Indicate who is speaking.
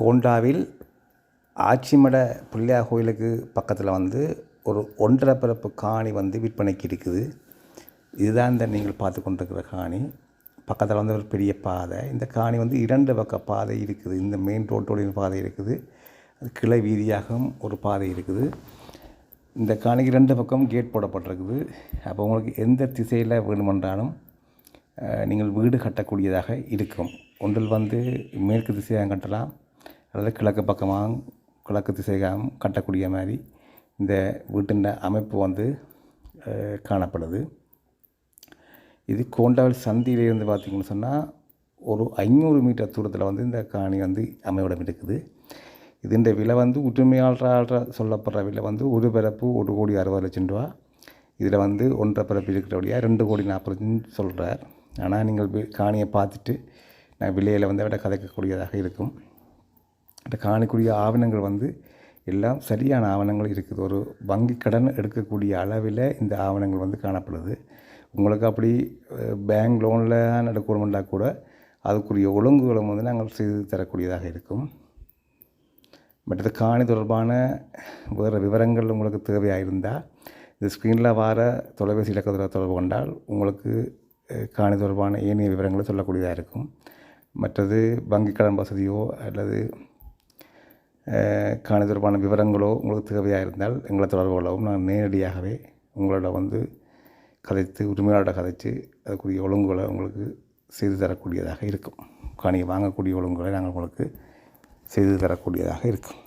Speaker 1: கோண்டாவில் ஆச்சிமட பிள்ளையார் கோயிலுக்கு பக்கத்தில் வந்து ஒரு ஒன்றரை பிறப்பு காணி வந்து விற்பனைக்கு இருக்குது. இதுதான் இந்த நீங்கள் பார்த்து கொண்டிருக்கிற காணி. பக்கத்தில் வந்து ஒரு பெரிய பாதை. இந்த காணி வந்து இரண்டு பக்க பாதை இருக்குது. இந்த மெயின் ரோட்டோடைய பாதை இருக்குது. அது கிளை வீதியாகவும் ஒரு பாதை இருக்குது. இந்த காணிக்கு ரெண்டு பக்கம் கேட் போடப்பட்டிருக்குது. அப்போ உங்களுக்கு எந்த திசையில் வேணுமென்றாலும் நீங்கள் வீடு கட்டக்கூடியதாக இருக்கும். ஒன்றில் வந்து மேற்கு திசையாக கட்டலாம். அதாவது கிழக்கு பக்கமாக கிழக்கு திசைகாம் கட்டக்கூடிய மாதிரி இந்த வீட்டின் அமைப்பு வந்து காணப்படுது. இது கோண்டாவில் சந்தியிலிருந்து பார்த்திங்கன்னு சொன்னால் ஒரு ஐநூறு மீட்டர் தூரத்தில் வந்து இந்த காணி வந்து அமைவிடம் இருக்குது. இதுன்ற விலை வந்து உரிமையாளராக சொல்லப்படுற விலை வந்து ஒரு பிறப்பு ஒரு கோடி அறுபது லட்சம் ரூபா. இதில் வந்து ஒன்றரை பிறப்பு இருக்கிறபடியாக ரெண்டு கோடி நாற்பது லட்சம் சொல்கிறார் ஆனால் நீங்கள் காணியை பார்த்துட்டு நான் விலையில் வந்து விட கதைக்கக்கூடியதாக இருக்கும். அந்த காணிக்குரிய ஆவணங்கள் வந்து எல்லாம் சரியான ஆவணங்கள் இருக்குது. ஒரு வங்கி கடன் எடுக்கக்கூடிய அளவில் இந்த ஆவணங்கள் வந்து காணப்படுது. உங்களுக்கு அப்படி பேங்க் லோனில் எடுக்கணுமெண்டா கூட அதுக்குரிய ஒழுங்குகளும் வந்து நாங்கள் செய்து தரக்கூடியதாக இருக்கும். மற்றது காணி தொடர்பான வேறு விவரங்கள் உங்களுக்கு தேவையாக இருந்தால் இந்த ஸ்க்ரீனில் வர தொலைபேசி இலக்கத்தில் தொடர்பு கொண்டால் உங்களுக்கு காணி தொடர்பான ஏனைய விவரங்களை சொல்லக்கூடியதாக இருக்கும். மற்றது வங்கி கடன் வசதியோ அல்லது காணி தொடர்பான விவரங்களோ உங்களுக்கு தேவையாக இருந்தால் எங்களை தொடர்பு கொள்ளவும். நான் நேரடியாகவே உங்களோட வந்து கதைத்து உரிமையாளர்கிட்ட கதைச்சு அதுக்குரிய ஒழுங்குகளை உங்களுக்கு செய்து தரக்கூடியதாக இருக்கும். காணியை வாங்கக்கூடிய ஒழுங்குகளை நாங்கள் உங்களுக்கு செய்து தரக்கூடியதாக இருக்கும்.